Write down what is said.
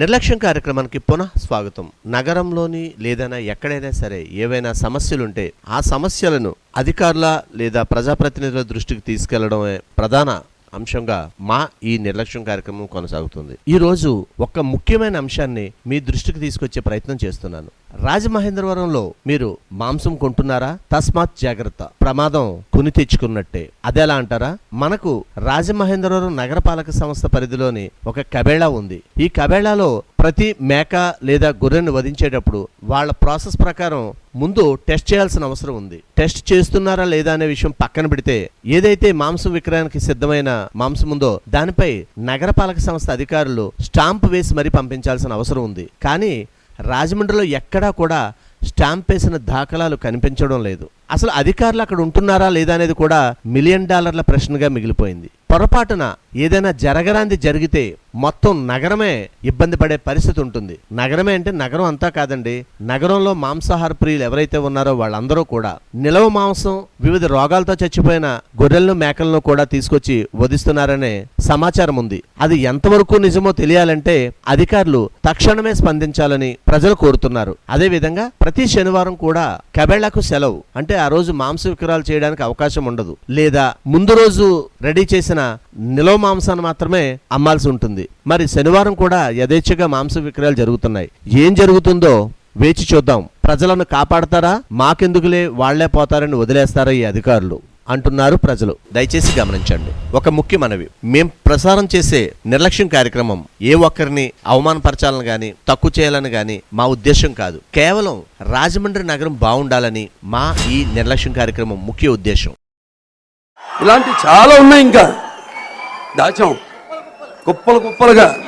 నిర్లక్ష్యం కార్యక్రమానికి పునః స్వాగతం. నగరంలోని లేదైనా ఎక్కడైనా సరే ఏవైనా సమస్యలుంటే ఆ సమస్యలను అధికారుల లేదా ప్రజాప్రతినిధుల దృష్టికి తీసుకెళ్ళడమే ప్రధాన అంశంగా మా ఈ నిర్లక్ష్యం కార్యక్రమం కొనసాగుతుంది. ఈ రోజు ఒక ముఖ్యమైన అంశాన్ని మీ దృష్టికి తీసుకొచ్చే ప్రయత్నం చేస్తున్నాను. రాజమహేంద్రవరంలో మీరు మాంసం కొంటున్నారా? తస్మాత్ జాగ్రత్త. ప్రమాదం కొని తెచ్చుకున్నట్టే. అదెలా అంటారా? మనకు రాజమహేంద్రవరం నగరపాలక సంస్థ పరిధిలోని ఒక కబేళా ఉంది. ఈ కబేళాలో ప్రతి మేక లేదా గొర్రెను వధించేటప్పుడు వాళ్ళ ప్రాసెస్ ప్రకారం ముందు టెస్ట్ చేయాల్సిన అవసరం ఉంది. టెస్ట్ చేస్తున్నారా లేదా అనే విషయం పక్కన పెడితే ఏదైతే మాంసం విక్రయానికి సిద్ధమైన మాంసం ఉందో దానిపై నగరపాలక సంస్థ అధికారులు స్టాంప్ వేసి మరీ పంపించాల్సిన అవసరం ఉంది. కానీ రాజమండ్రిలో ఎక్కడా కూడా స్టాంప్ వేసిన దాఖలాలు కనిపించడం లేదు. అసలు అధికారులు అక్కడ ఉంటున్నారా లేదా అనేది కూడా మిలియన్ డాలర్ల ప్రశ్నగా మిగిలిపోయింది. పొరపాటున ఏదైనా జరగరాంది జరిగితే మొత్తం నగరమే ఇబ్బంది పడే పరిస్థితి ఉంటుంది. నగరమే అంటే నగరం అంతా కాదండి. నగరంలో మాంసాహార ప్రియులు ఎవరైతే ఉన్నారో వాళ్ళందరూ కూడా నిలవ మాంసం వివిధ రోగాలతో చచ్చిపోయిన గొర్రెలను మేకలను కూడా తీసుకొచ్చి వధిస్తున్నారనే సమాచారం ఉంది. అది ఎంతవరకు నిజమో తెలియాలంటే అధికారులు తక్షణమే స్పందించాలని ప్రజలు కోరుతున్నారు. అదేవిధంగా ప్రతి శనివారం కూడా కబేళ్ళకు సెలవు. అంటే ఆ రోజు మాంస విక్రయాలు చేయడానికి అవకాశం ఉండదు. లేదా ముందు రోజు రెడీ చేసిన నిలవ మాంసాన్ని మాత్రమే అమ్మాల్సి ఉంటుంది. మరి శనివారం కూడా యథేచ్ఛగా మాంస విక్రయాలు జరుగుతున్నాయి. ఏం జరుగుతుందో వేచి చూద్దాం. ప్రజలను కాపాడతారా? మాకెందుకులే వాళ్ళే పోతారని వదిలేస్తారా ఈ అధికారులు? అంటున్నారు ప్రజలు. దయచేసి గమనించండి. ఒక ముఖ్య మనవి. మేం ప్రసారం చేసే నిర్లక్ష్యం కార్యక్రమం ఏ ఒక్కరిని అవమానపరచాలని గాని తక్కువ చేయాలని గాని మా ఉద్దేశం కాదు. కేవలం రాజమండ్రి నగరం బాగుండాలని మా ఈ నిర్లక్ష్యం కార్యక్రమం ముఖ్య ఉద్దేశం. ఇలాంటి చాలా ఉన్నాయి ఇంకా. దాచాం. కుప్పలు కుప్పలుగా